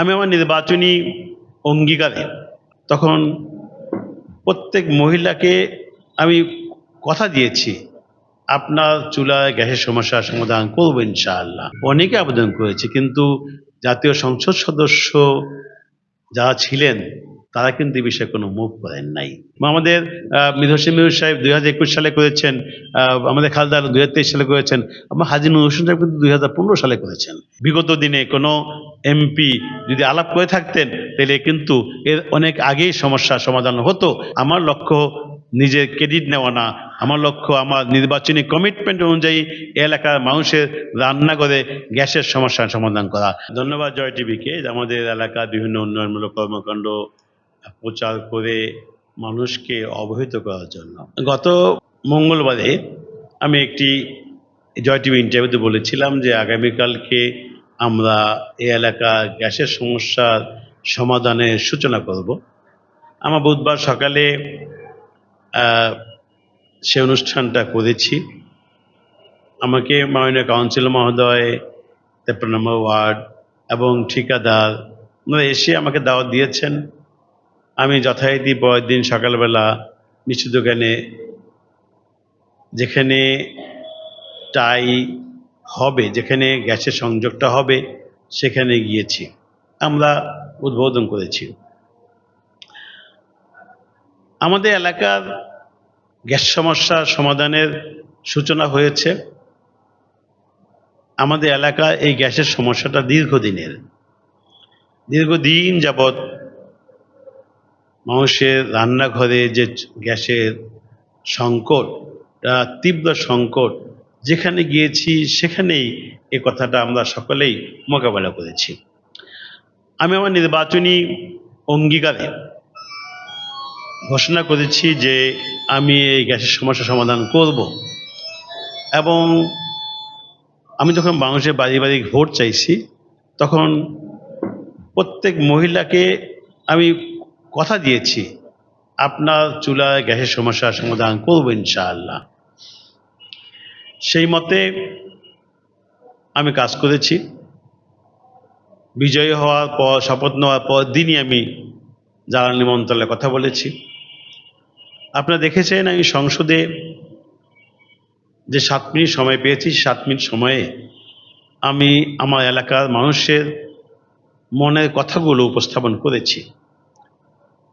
আমি আমার নির্বাচনী অঙ্গীকারে তখন প্রত্যেক মহিলাকে আমি কথা দিয়েছি, আপনার চুলায় গ্যাসের সমস্যার সমাধান করব ইনশাআল্লাহ। অনেকে আবেদন করেছে, কিন্তু জাতীয় সংসদ সদস্য যারা ছিলেন তারা কিন্তু এই বিষয়ে কোনো মুভ করেন নাই। আমাদের মিধসিম মিহুর সাহেব দুই হাজার একুশ সালে করেছেন আমাদের খালদার দুই হাজার তেইশ সালে করেছেন আমার হাজি নুর হোসেন সাহেব কিন্তু দুই হাজার পনেরো সালে করেছেন। বিগত দিনে কোনো এমপি যদি আলাপ করে থাকতেন, তাহলে কিন্তু এর অনেক আগেই সমস্যার সমাধান হতো। আমার লক্ষ্য নিজের ক্রেডিট নেওয়া না, আমার লক্ষ্য আমার নির্বাচনী কমিটমেন্ট অনুযায়ী এলাকার মানুষের রান্নাঘরে গ্যাসের সমস্যার সমাধান করা। ধন্যবাদ জয় টিভিকে আমাদের এলাকার বিভিন্ন উন্নয়নমূলক কর্মকাণ্ড প্রচার করে মানুষকে অবহিত করার জন্য। গত মঙ্গলবারে আমি একটি জয় টিভি ইন্টারভিউতে বলেছিলাম যে আগামীকালকে আমরা এই এলাকা গ্যাসের সমস্যার সমাধানের সূচনা করব। আমার বুধবার সকালে সে অনুষ্ঠানটা করেছি। আমাকে মাননীয় কাউন্সিল মহোদয় তেপ্পন নম্বর ওয়ার্ড এবং ঠিকাদার এসে আমাকে দাওয়াত দিয়েছেন। আমি যথারীতি পরের দিন সকালবেলা মিষ্টি দোকানে যেখানে টাই হবে, যেখানে গ্যাসের সংযোগটা হবে, সেখানে গিয়েছি। আমরা উদ্বোধন করেছি। আমাদের এলাকার গ্যাস সমস্যা সমাধানের সূচনা হয়েছে। আমাদের এলাকায় এই গ্যাসের সমস্যাটা দীর্ঘদিনের। দীর্ঘদিন যাবৎ মানুষের রান্নাঘরে যে গ্যাসের সংকট তীব্র সংকট, যেখানে গিয়েছি সেখানেই এ কথাটা আমরা সকলেই মোকাবেলা করেছি। আমি আমার নির্বাচনী অঙ্গীকারে ঘোষণা করেছি যে আমি এই গ্যাসের সমস্যা সমাধান করব এবং আমি যখন মানুষের বাড়ি বাড়ি ভোট চাইছি, তখন প্রত্যেক মহিলাকে আমি কথা দিয়েছি। আপনার চুলায় গ্যাসের সমস্যার সমাধান করব ইনশাআল্লাহ। সেই মতে আমি কাজ করেছি। বিজয়ী হওয়ার পর, শপথ নেওয়ার পর দিনই আমি জ্বালানি মন্ত্রণালয়ে কথা বলেছি। আপনারা দেখেছেন আমি সংসদে যে সাত মিনিট সময় পেয়েছি, সাত মিনিট সময়ে আমি আমার এলাকার মানুষের মনের কথাগুলো উপস্থাপন করেছি।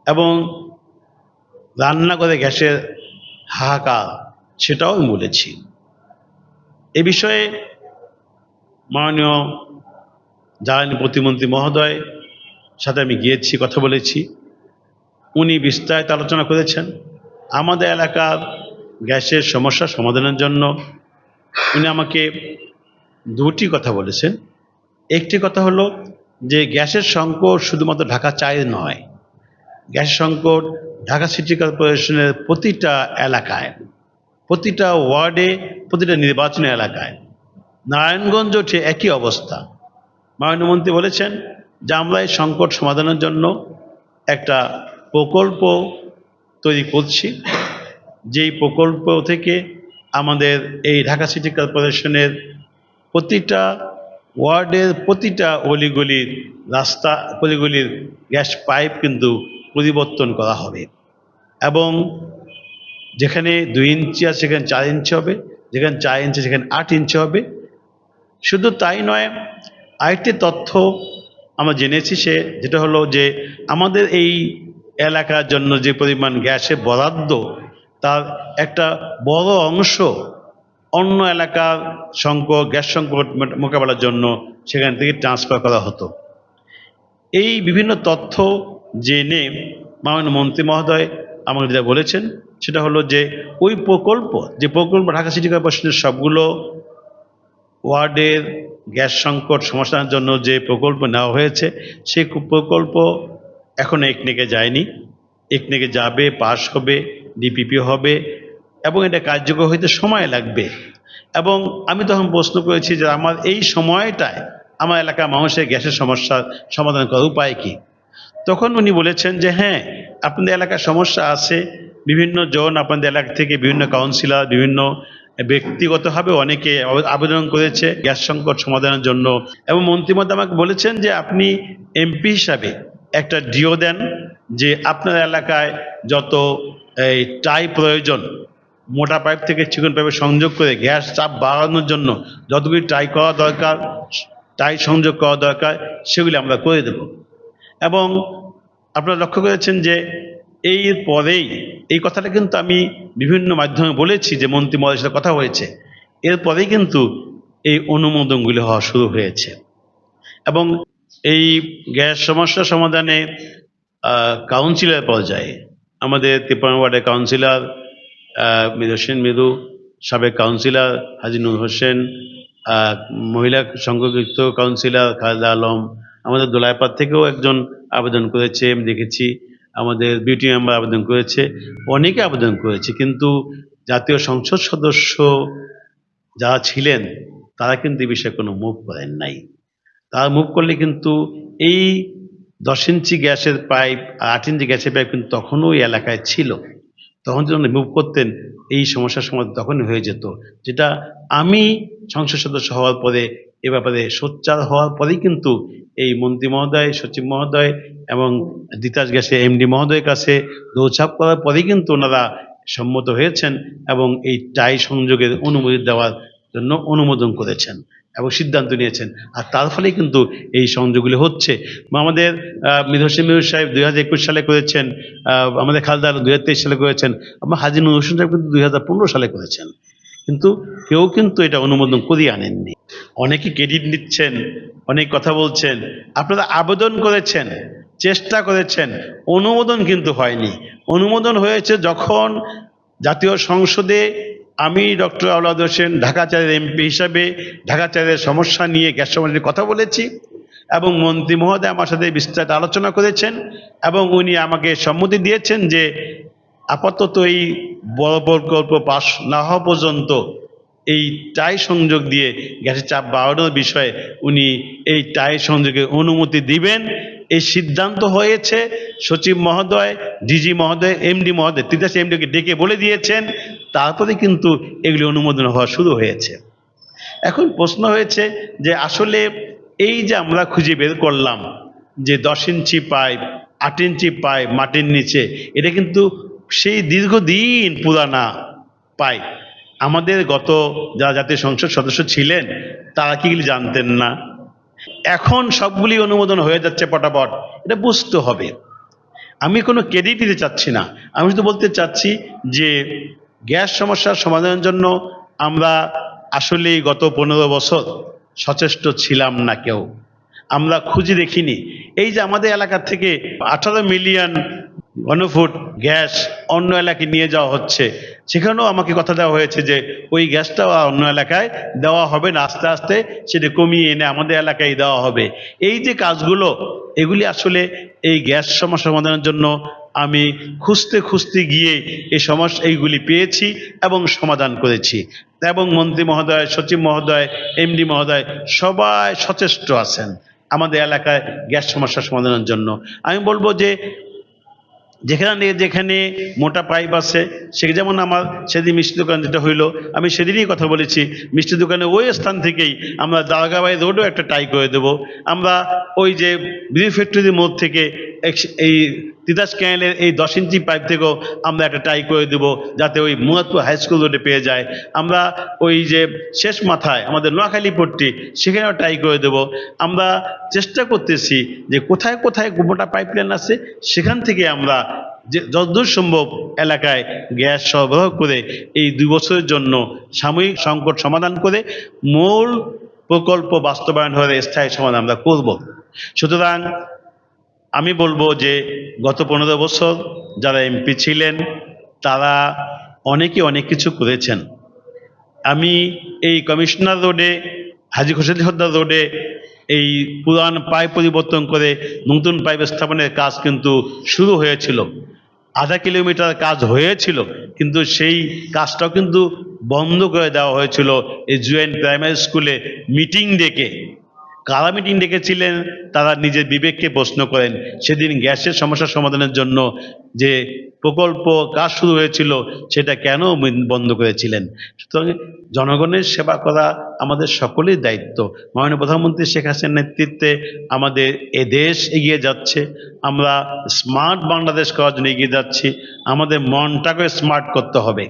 এবং রান্নাঘরে গ্যাসের হাহাকার সেটাও বলেছি। এ বিষয়ে মাননীয় জ্বালানি প্রতিমন্ত্রী মহোদয় সাথে আমি গিয়েছি, কথা বলেছি। উনি বিস্তারিত আলোচনা করেছেন। আমাদের এলাকার গ্যাসের সমস্যা সমাধানের জন্য উনি আমাকে দুটি কথা বলেছেন। একটি কথা হলো যে গ্যাসের সংকট শুধুমাত্র ঢাকা চায়ের নয় গ্যাস সংকট, ঢাকা সিটি কর্পোরেশনের প্রতিটা এলাকায়, প্রতিটা ওয়ার্ডে, প্রতিটা নির্বাচনী এলাকায়। নারায়ণগঞ্জ ঠিক একই অবস্থা। মাননীয় মন্ত্রী বলেছেন যে আমরা এই সংকট সমাধানের জন্য একটা প্রকল্প তৈরি করছি। যেই প্রকল্প থেকে আমাদের এই ঢাকা সিটি কর্পোরেশনের প্রতিটা ওয়ার্ডের প্রতিটা অলিগলির রাস্তা, অলিগলির গ্যাস পাইপ কিন্তু পরিবর্তন করা হবে। এবং যেখানে দুই ইঞ্চি আছে, সেখানে চার ইঞ্চি হবে, যেখানে চার ইঞ্চি, সেখানে আট ইঞ্চি হবে। শুধু তাই নয়, আরেকটি তথ্য আমরা জেনেছি, সে যেটা হলো যে আমাদের এই এলাকার জন্য যে পরিমাণ গ্যাসে বরাদ্দ, তার একটা বড় অংশ অন্য এলাকার সংকট, গ্যাস সংকট মোকাবেলার জন্য সেখান থেকে ট্রান্সফার করা হতো। এই বিভিন্ন তথ্য জেনে মাননীয় মন্ত্রী মহোদয় আমাকে যেটা বলেছেন, সেটা হলো যে ওই প্রকল্প, যে প্রকল্প ঢাকা সিটি কর্পোরেশনের সবগুলো ওয়ার্ডের গ্যাস সংকট সমস্যার জন্য যে প্রকল্প নেওয়া হয়েছে সেই প্রকল্প এখনও একনেকে যায়নি। একনেকে যাবে পাস হবে, ডিপিপি হবে এবং এটা কার্যকর হইতে সময় লাগবে। এবং আমি তখন প্রশ্ন করেছি যে আমার এই সময়টায় আমার এলাকার মানুষের গ্যাসের সমস্যার সমাধান করার উপায় কী? তখন উনি বলেছেন যে হ্যাঁ আপনাদের এলাকার সমস্যা আছে। বিভিন্ন জন আপনাদের এলাকা থেকে বিভিন্ন কাউন্সিলর বিভিন্ন ব্যক্তিগতভাবে অনেকে আবেদন করেছে গ্যাস সংকট সমাধানের জন্য। এবং মন্ত্রীমণ্ডল আমাকে বলেছেন যে, আপনি এমপি হিসাবে একটা ডিও দেন যে, আপনার এলাকায় যত এই টাই প্রয়োজন, মোটা পাইপ থেকে চিকন পাইপে সংযোগ করে গ্যাস চাপ বাড়ানোর জন্য যতগুলি টাই করা দরকার, টাই সংযোগ করা দরকার, সেগুলি আমরা করে দেব। এবং আপনারা লক্ষ্য করেছেন যে এই পরেই, এই কথাটা কিন্তু আমি বিভিন্ন মাধ্যমে বলেছি যে মন্ত্রী মহোদয়ের সাথে কথা হয়েছে। এরপরেই কিন্তু এই অনুমোদনগুলি হওয়া শুরু হয়েছে। এবং এই গ্যাস সমস্যা সমাধানে কাউন্সিলর পর্যায়ে, আমাদের তিপ্পান্ন ওয়ার্ডের কাউন্সিলর মৃদু হোসেন মৃদু, সাবেক কাউন্সিলর হাজি নূর হোসেন মহিলা সংঘযুক্ত কাউন্সিলর খালেদা আলম আমাদের দোলাইপাড় থেকেও একজন আবেদন করেছে, আমি দেখেছি। আমাদের বিউটি মেম্বার আবেদন করেছে, অনেকে আবেদন করেছে, কিন্তু জাতীয় সংসদ সদস্য যারা ছিলেন, তারা কিন্তু এই বিষয়ে কোনো মুভ করেন নাই। তারা মুভ করলে কিন্তু এই দশ ইঞ্চি গ্যাসের পাইপ আর আট ইঞ্চি গ্যাসের পাইপ কিন্তু তখনও ওই এলাকায় ছিল। তখন যখন মুভ করতেন, এই সমস্যার সমাধান তখনই হয়ে যেত। যেটা আমি সংসদ সদস্য হওয়ার পরে এ ব্যাপারে সোচ্চার হওয়ার পরেই কিন্তু এই মন্ত্রী মহোদয়, সচিব মহোদয় এবং তিতাস গ্যাসের এমডি মহোদয়ের কাছে দৌচাপ করার পরেই কিন্তু ওনারা সম্মত হয়েছেন এবং এই টাই সংযোগের অনুমতি দেওয়ার জন্য অনুমোদন করেছেন এবং সিদ্ধান্ত নিয়েছেন। আর তার ফলে কিন্তু এই সংযোগগুলি হচ্ছে। আমাদের মিধসিম মিহুর সাহেব দুই হাজার একুশ সালে করেছেন আমাদের খালদার দুই হাজার তেইশ সালে করেছেন আমার হাজি নুর হোসেন সাহেব কিন্তু দুই হাজার পনেরো সালে করেছেন। কিন্তু কেউ কিন্তু এটা অনুমোদন করিয়ে আনেননি। অনেকে ক্রেডিট নিচ্ছেন, অনেক কথা বলছেন, আপনারা আবেদন করেছেন, চেষ্টা করেছেন, অনুমোদন কিন্তু হয়নি। অনুমোদন হয়েছে যখন জাতীয় সংসদে আমি ডক্টর আউলাদ হোসেন, ঢাকা চারের এমপি হিসাবে, ঢাকা সমস্যা নিয়ে গ্যাস সমস্যা কথা বলেছি এবং মন্ত্রী মহোদয় আমার সাথে বিস্তারিত আলোচনা করেছেন এবং উনি আমাকে সম্মতি দিয়েছেন যে আপাতত এই বড় প্রকল্প পাশ না হওয়া পর্যন্ত এই টাই সংযোগ দিয়ে গ্যাসের চাপ বাড়ানোর বিষয়ে উনি এই টাই সংযোগের অনুমতি দিবেন। এই সিদ্ধান্ত হয়েছে, সচিব মহোদয়, ডিজি মহোদয়, এমডি মহোদয়, তিতাস এমডিকে ডেকে বলে দিয়েছেন, তারপরে কিন্তু এগুলি অনুমোদন হওয়া শুরু হয়েছে। এখন প্রশ্ন হয়েছে যে আসলে এই যে আমরা খুঁজে বের করলাম যে দশ ইঞ্চি পাইপ, আট ইঞ্চি পাইপ মাটির নিচে, এটা কিন্তু সেই দীর্ঘদিন পুরানা পাইপ। আমাদের গত যারা জাতীয় সংসদ সদস্য ছিলেন, তারা কি জানতেন না? এখন সবগুলি অনুমোদন হয়ে যাচ্ছে পটাপট। এটা বুঝতে হবে। আমি কোনো ক্রেডিট দিতে চাচ্ছি না। আমি শুধু বলতে চাচ্ছি যে, গ্যাস সমস্যার সমাধানের জন্য আমরা আসলেই গত পনেরো বছর সচেষ্ট ছিলাম না কেউ। আমরা খুঁজে দেখিনি। এই যে আমাদের এলাকা থেকে আঠারো মিলিয়ন ঘনফুট গ্যাস, অন্য এলাকায় নিয়ে যাওয়া হচ্ছে। সেখানেও আমাকে কথা দেওয়া হয়েছে যে, ওই গ্যাসটাও অন্য এলাকায় দেওয়া হবে না, আস্তে আস্তে সেটা কমিয়ে এনে আমাদের এলাকায় দেওয়া হবে। এই যে কাজগুলো, এগুলি আসলে এই গ্যাস সমস্যা সমাধানের জন্য আমি খুঁজতে খুঁজতে গিয়ে এই সমস্যা, এইগুলি পেয়েছি এবং সমাধান করেছি। এবং মন্ত্রী মহোদয়, সচিব মহোদয়, এমডি মহোদয় সবাই সচেষ্ট আছেন আমাদের এলাকায় গ্যাস সমস্যা সমাধানের জন্য। আমি বলব যে যেখানে যেখানে মোটা পাইপ আছে, সে যেমন আমার সেদিন মিষ্টি দোকান যেটা হইল, আমি সেদিনই কথা বলেছি, মিষ্টি দোকানে ওই স্থান থেকেই আমরা দারগাবাই রোডও একটা টাই করে দেব। আমরা ওই যে বিড়ি ফ্যাক্টরির মোড় থেকে এই তিতাস ক্যানেলের এই দশ ইঞ্চি পাইপ থেকেও আমরা একটা টাই করে দেব যাতে ওই মুরাদপুর হাই স্কুল রোডে পেয়ে যায়। আমরা ওই যে শেষ মাথায় আমাদের নোয়াখালী পট্টি, সেখানেও টাই করে দেব। আমরা চেষ্টা করতেছি যে কোথায় কোথায় গোটা পাইপলাইন আছে, সেখান থেকে আমরা যে যতদূর সম্ভব এলাকায় গ্যাস সরবরাহ করে এই দুই বছরের জন্য সাময়িক সংকট সমাধান করে মূল প্রকল্প বাস্তবায়ন হলে স্থায়ী সমাধান আমরা করব। সুতরাং আমি বলব যে গত পনেরো বছর যারা এমপি ছিলেন, তারা অনেকে অনেক কিছু করেছেন। আমি এই কমিশনার রোডে, হাজি হোসেন হদ্দার রোডে এই পুরান পাইপ পরিবর্তন করে নতুন পাইপ স্থাপনের কাজ কিন্তু শুরু হয়েছিল। আধা কিলোমিটার কাজ হয়েছিল, কিন্তু সেই কাজটাও কিন্তু বন্ধ করে দেওয়া হয়েছিল। এই জুয়েন্ট প্রাইমারি স্কুলে মিটিং ডেকে কারা মিটিং ডেকেছিলেন? তারা নিজের বিবেককে প্রশ্ন করেন। সেদিন গ্যাসের সমস্যা সমাধানের জন্য যে প্রকল্প কাজ শুরু হয়েছিল, সেটা কেন বন্ধ করেছিলেন? সুতরাং জনগণের সেবা করা আমাদের সকলের দায়িত্ব। মাননীয় প্রধানমন্ত্রী শেখ হাসিনার নেতৃত্বে আমাদের এ দেশ এগিয়ে যাচ্ছে। আমরা স্মার্ট বাংলাদেশ করার জন্য এগিয়ে যাচ্ছি। আমাদের মনটাকে স্মার্ট করতে হবে।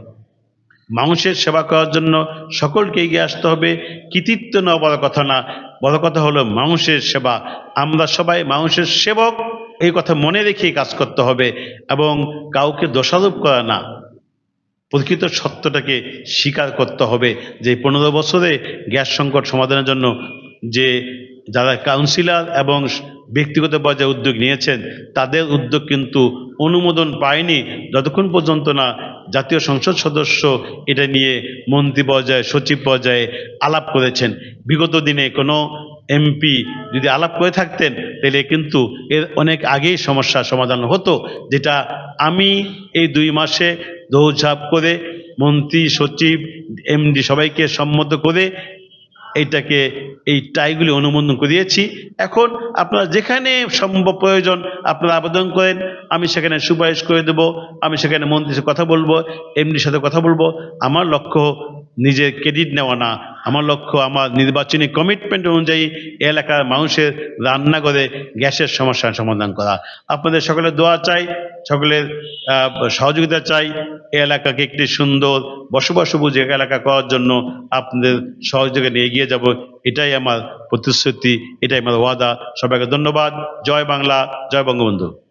মানুষের সেবা করার জন্য সকলকে এগিয়ে আসতে হবে। কৃতিত্ব নেওয়া বড় কথা না। বড় কথা হলো মানুষের সেবা। আমরা সবাই মানুষের সেবক। এই কথা মনে রেখেই কাজ করতে হবে এবং কাউকে দোষারোপ করা না। প্রকৃত সত্যটাকে স্বীকার করতে হবে যে পনেরো বছরে গ্যাস সংকট সমাধানের জন্য যে যারা কাউন্সিলর এবং ব্যক্তিগত পর্যায়ে উদ্যোগ নিয়েছেন, তাদের উদ্যোগ কিন্তু অনুমোদন পায়নি। যতক্ষণ পর্যন্ত না জাতীয় সংসদ সদস্য এটা নিয়ে মন্ত্রী পর্যায়ে, সচিব পর্যায়ে আলাপ করেছেন। বিগত দিনে কোনো এমপি যদি আলাপ করে থাকতেন, তাহলে কিন্তু এর অনেক আগেই সমস্যার সমাধান হতো, যেটা আমি এই দুই মাসে দৌড়ঝাঁপ করে মন্ত্রী, সচিব, এমডি সবাইকে সম্মত করে এইটাকে এই টাইগুলি অনুমোদন করিয়েছি। এখন আপনারা যেখানে সম্ভব প্রয়োজন আপনারা আবেদন করেন, আমি সেখানে সুপারিশ করে দেব, আমি সেখানে মন্ত্রীর সাথে কথা বলব, এমনির সাথে কথা বলব। আমার লক্ষ্য নিজের ক্রেডিট নেওয়া না। আমার লক্ষ্য, আমার নির্বাচনী কমিটমেন্ট অনুযায়ী এলাকার মানুষের রান্না করে গ্যাসের সমস্যার সমাধান করা। আপনাদের সকলের দোয়া চাই, সকলের সহযোগিতা চাই, এই এলাকাকে একটি সুন্দর বসবাস উপযোগী এলাকা করার জন্য আপনাদের সহযোগিতা নিয়ে এগিয়ে যাব। এটাই আমার প্রতিশ্রুতি, এটাই আমার ওয়াদা। সবাইকে ধন্যবাদ। জয় বাংলা, জয় বঙ্গবন্ধু।